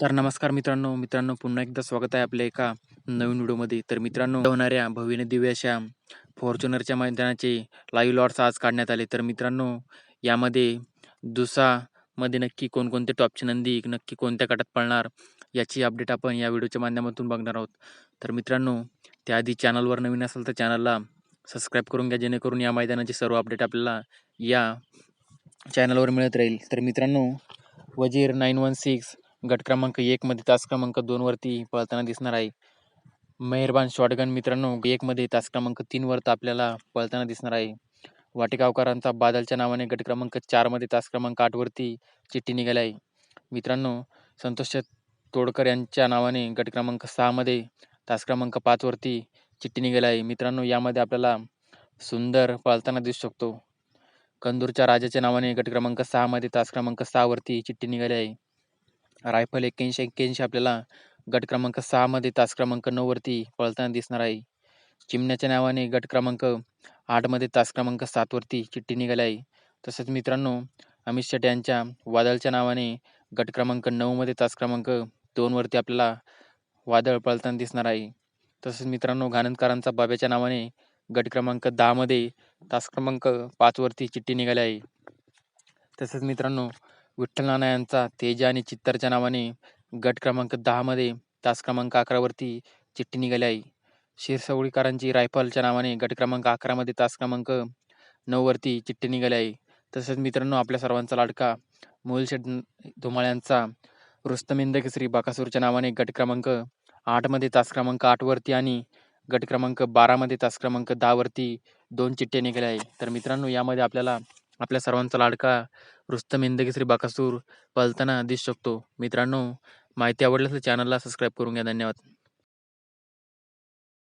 तर नमस्कार मित्रांनो मित्रांनो पुन्हा एकदा स्वागत आहे आपल्या एका नवीन व्हिडिओमध्ये. तर मित्रांनो होणाऱ्या भव्यने दिव्य अशा फॉर्च्युनरच्या मैदानाचे लाईव्ह लॉट्स आज काढण्यात आले. तर मित्रांनो यामध्ये दुसामध्ये नक्की कोणकोणते टॉपचे नंदी नक्की कोणत्या गटात पळणार याची अपडेट आपण या व्हिडिओच्या माध्यमातून बघणार आहोत. तर मित्रांनो त्याआधी चॅनलवर नवीन असेल तर चॅनलला सबस्क्राईब करून घ्या जेणेकरून या मैदानाचे सर्व अपडेट आपल्याला या चॅनलवर मिळत राहील. तर मित्रांनो वजीर नाईन वन सिक्स गट क्रमांक एकमध्ये तास क्रमांक दोनवरती पळताना दिसणार आहे. मेहरबान शॉटगन मित्रांनो एकमध्ये तास क्रमांक तीनवर आपल्याला पळताना दिसणार आहे. वाटेगावकरांचा बादलच्या नावाने गट क्रमांक चारमध्ये तास क्रमांक आठवरती चिठ्ठी निघाली आहे. मित्रांनो संतोष तोडकर यांच्या नावाने गट क्रमांक सहामध्ये तास क्रमांक पाचवरती चिठ्ठी निघाली आहे. मित्रांनो यामध्ये आपल्याला सुंदर पळताना दिसू शकतो. कंदूरच्या राजाच्या नावाने गट क्रमांक सहामध्ये तास क्रमांक सहावरती चिठ्ठी निघाली आहे. रायफल एक्क्याऐंशी एक्क्याऐंशी आपल्याला गट क्रमांक सहामध्ये तास क्रमांक नऊवरती पळताना दिसणार आहे. चिमण्याच्या नावाने गट क्रमांक आठमध्ये तास क्रमांक सातवरती चिठ्ठी निघाली आहे. तसंच मित्रांनो अमित शेट यांच्या वादळच्या नावाने गट क्रमांक नऊमध्ये तास क्रमांक दोनवरती आपल्याला वादळ पळताना दिसणार आहे. तसंच मित्रांनो घाणंदकरांचा बाब्याच्या नावाने गट क्रमांक दहामध्ये तास क्रमांक पाचवरती चिठ्ठी निघाली आहे. तसंच मित्रांनो विठ्ठल नाना यांचा तेजा आणि चित्तरच्या नावाने गट क्रमांक दहामध्ये तास क्रमांक अकरावरती चिठ्ठी निघाली आहे. शिरसवळीकरांची रायफलच्या नावाने गट क्रमांक अकरामध्ये तास क्रमांक नऊवरती चिठ्ठी निघाली आहे. तसंच मित्रांनो आपल्या सर्वांचा लाडका मोलशेट धुमाळ्यांचा रुस्तमिंद केसरी बाकासूरच्या नावाने गट क्रमांक आठमध्ये तास क्रमांक आठवरती आणि गट क्रमांक बारामध्ये तास क्रमांक दहावरती दोन चिठ्ठ्या निघाल्या आहे तर मित्रांनो यामध्ये आपल्याला आपल्या सर्वांचा लाडका रुस्तम इंदकेसरी बाकासूर पळताना दिसू शकतो. मित्रांनो माहिती आवडल्यास चॅनलला सबस्क्राईब करून घ्या. धन्यवाद.